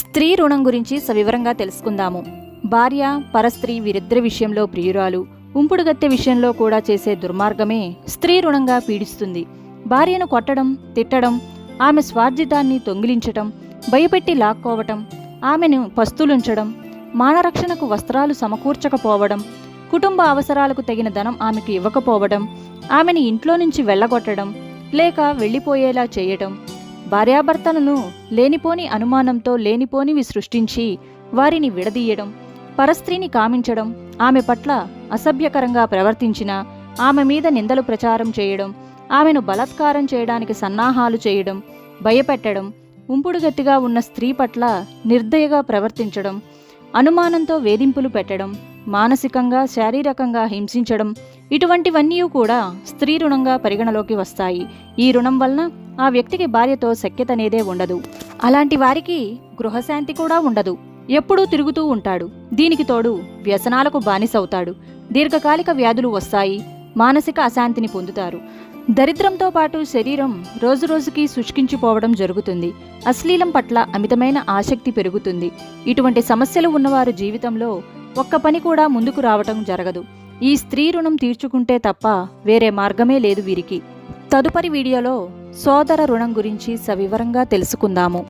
స్త్రీ రుణం గురించి సవివరంగా తెలుసుకుందాము. భార్య పరస్త్రీ వీరిద్దరి విషయంలో ప్రియురాలు ఉంపుడుగత్తె విషయంలో కూడా చేసే దుర్మార్గమే స్త్రీ రుణంగా పీడిస్తుంది. భార్యను కొట్టడం తిట్టడం ఆమె స్వార్జితాన్ని తొంగిలించటం భయపెట్టి లాక్కోవటం ఆమెను పస్తులుంచడం మానరక్షణకు వస్త్రాలు సమకూర్చకపోవడం కుటుంబ అవసరాలకు తగిన ధనం ఆమెకు ఇవ్వకపోవడం ఆమెను ఇంట్లో నుంచి వెళ్ళగొట్టడం లేక వెళ్ళిపోయేలా చేయటం భార్యాభర్తలను లేనిపోని అనుమానంతో లేనిపోనివి సృష్టించి వారిని విడదీయడం పరస్త్రీని కామించడం ఆమె పట్ల అసభ్యకరంగా ప్రవర్తించిన ఆమె మీద నిందలు ప్రచారం చేయడం ఆమెను బలాత్కారం చేయడానికి సన్నాహాలు చేయడం భయపెట్టడం ఉంపుడుగత్తిగా ఉన్న స్త్రీ పట్ల నిర్దయగా ప్రవర్తించడం అనుమానంతో వేధింపులు పెట్టడం మానసికంగా శారీరకంగా హింసించడం ఇటువంటివన్నీ కూడా స్త్రీ రుణంగా పరిగణలోకి వస్తాయి. ఈ రుణం వలన ఆ వ్యక్తికి భార్యతో శక్యతనేదే ఉండదు. అలాంటి వారికి గృహశాంతి కూడా ఉండదు. ఎప్పుడూ తిరుగుతూ ఉంటాడు. దీనికి తోడు వ్యసనాలకు బానిసవుతాడు. దీర్ఘకాలిక వ్యాధులు వస్తాయి. మానసిక అశాంతిని పొందుతారు. దరిద్రంతో పాటు శరీరం రోజురోజుకి శుష్కించిపోవడం జరుగుతుంది. అశ్లీలం పట్ల అమితమైన ఆసక్తి పెరుగుతుంది. ఇటువంటి సమస్యలు ఉన్నవారు జీవితంలో ఒక్క పని కూడా ముందుకు రావటం జరగదు. ఈ స్త్రీ రుణం తీర్చుకుంటే తప్ప వేరే మార్గమే లేదు వీరికి. తదుపరి వీడియోలో సోదర రుణం గురించి సవివరంగా తెలుసుకుందాము.